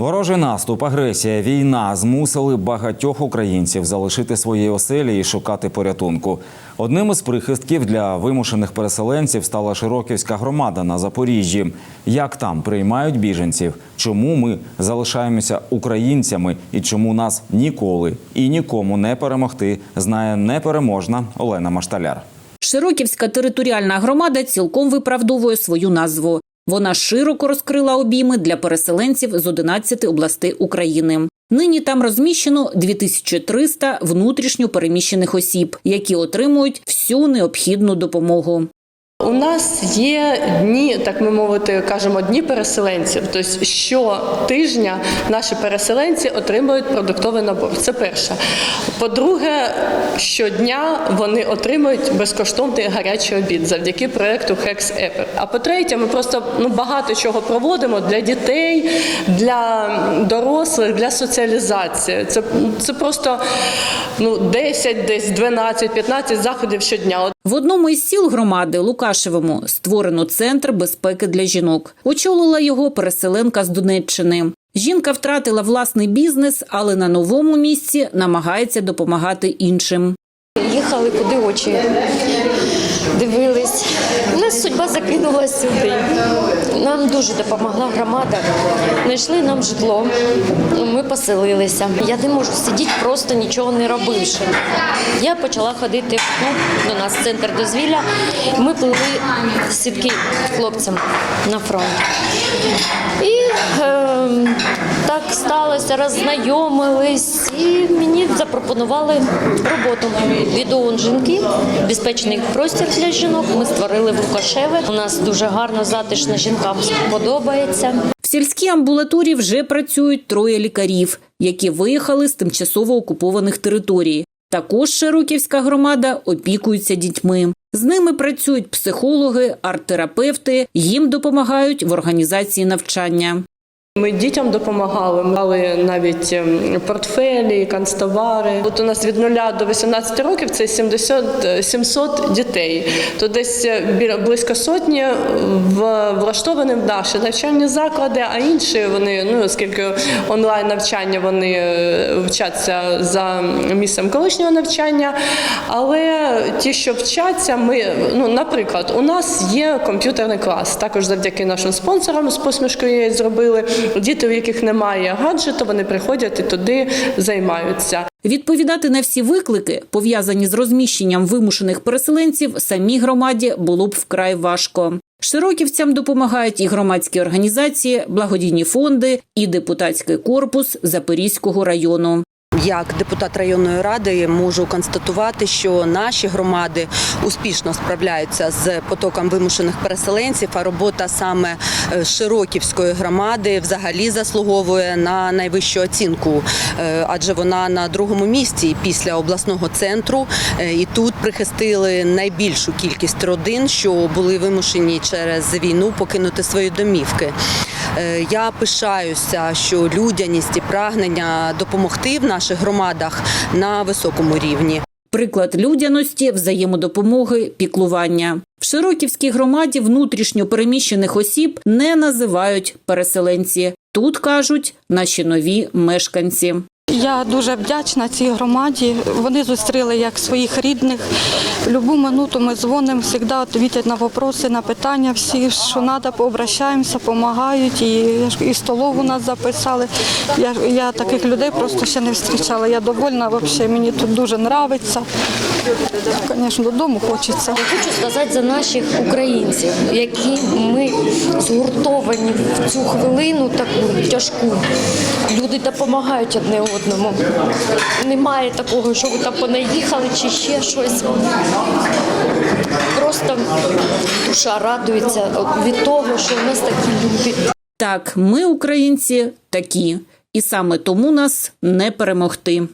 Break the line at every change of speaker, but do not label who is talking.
Ворожий наступ, агресія, війна змусили багатьох українців залишити свої оселі і шукати порятунку. Одним із прихистків для вимушених переселенців стала Широківська громада на Запоріжжі. Як там приймають біженців? Чому ми залишаємося українцями і чому нас ніколи і нікому не перемогти? Знає непереможна Олена Машталяр.
Широківська територіальна громада цілком виправдовує свою назву. Вона широко розкрила обійми для переселенців з 11 областей України. Нині там розміщено 2300 внутрішньо переміщених осіб, які отримують всю необхідну допомогу.
У нас є дні, так ми мовити, кажемо, дні переселенців. Тобто щотижня наші переселенці отримують продуктовий набор. Це перше. По-друге, щодня вони отримують безкоштовний гарячий обід завдяки проекту Хекс Епер. А по-третє, ми просто ну багато чого проводимо для дітей, для дорослих, для соціалізації. Це, це просто ну 10, десь 12, 15 заходів щодня.
В одному із сіл громади Лукашевому створено центр безпеки для жінок. Очолила його переселенка з Донеччини. Жінка втратила власний бізнес, але на новому місці намагається допомагати іншим.
Їхали, куди очі дивились. У Нас судьба закинула сюди. Нам дуже допомогла громада. Знайшли нам житло. Ми поселилися. Я не можу сидіти, просто нічого не робивши. Я почала ходити клуб, до нас центр дозвілля. Ми пливли сітки хлопцям на фронт. Так сталося, роззнайомились, і мені запропонували роботу. Від жінки, безпечний простір для жінок. Ми створили в Лукашеве. У нас дуже гарно, затишно жінкам подобається.
В сільській амбулаторії вже працюють троє лікарів, які виїхали з тимчасово окупованих територій. Також Широківська громада опікується дітьми. З ними працюють психологи, арт-терапевти. Їм допомагають в організації навчання.
Ми дітям допомагали, ми мали навіть ем, портфелі, канцтовари. От у нас від 0 до 18 років це 70, е, 700 дітей. То десь е, біля близько сотні в влаштовані в наші навчальні заклади, а інші вони, ну оскільки онлайн навчання вони е, вчаться за місцем колишнього навчання. Але ті, що вчаться, ми ну, наприклад, у нас є комп'ютерний клас. Також завдяки нашим спонсорам з посмішкою зробили. Діти, у яких немає гаджету, вони приходять і туди займаються.
Відповідати на всі виклики, пов'язані з розміщенням вимушених переселенців, самій громаді було б вкрай важко. Широківцям допомагають і громадські організації, благодійні фонди, і депутатський корпус Запорізького району.
Як депутат районної ради можу констатувати, що наші громади успішно справляються з потоком вимушених переселенців. А робота саме е, Широківської громади взагалі заслуговує на найвищу оцінку, е, адже вона на другому місці після обласного центру. Е, І тут прихистили найбільшу кількість родин, що були вимушені через війну покинути свої домівки. Е, Я пишаюся, що людяність і прагнення допомогти в наших громадах на високому рівні.
Приклад людяності, взаємодопомоги, піклування. В Широківській громаді внутрішньо переміщених осіб не називають переселенці. Тут кажуть наші нові мешканці.
Я дуже вдячна цій громаді. Вони зустріли як своїх рідних. Любу минуту ми дзвонимо, завжди відповідають на питання, на питання всі, що треба, пообращаємося, допомагають. І, і столову нас записали. Я, я таких людей просто ще не зустрічала. Я довольна, взагалі, мені тут дуже подобається. Звісно, додому хочеться.
Я хочу сказати за наших українців, які ми згуртовані в цю хвилину таку тяжку. Люди допомагають одне одному. Немає такого, що ви там понаїхали чи ще щось. Просто душа радується від того, що нас такі люди.
Так, ми, українці, такі, і саме тому нас не перемогти.